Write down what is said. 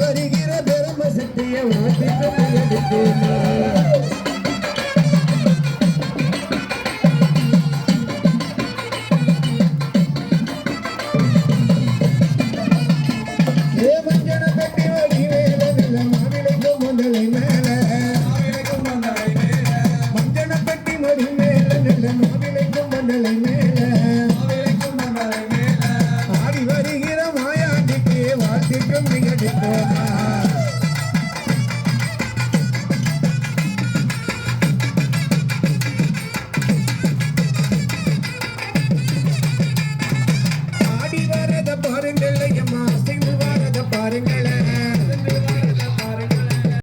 வருகிற பெருமை சக்தியை ஓட்டி மஞ்சனப்பட்டி மடி மேல. நல்ல மாவிளைக்கும் மண்டலை மேல. மிக மிக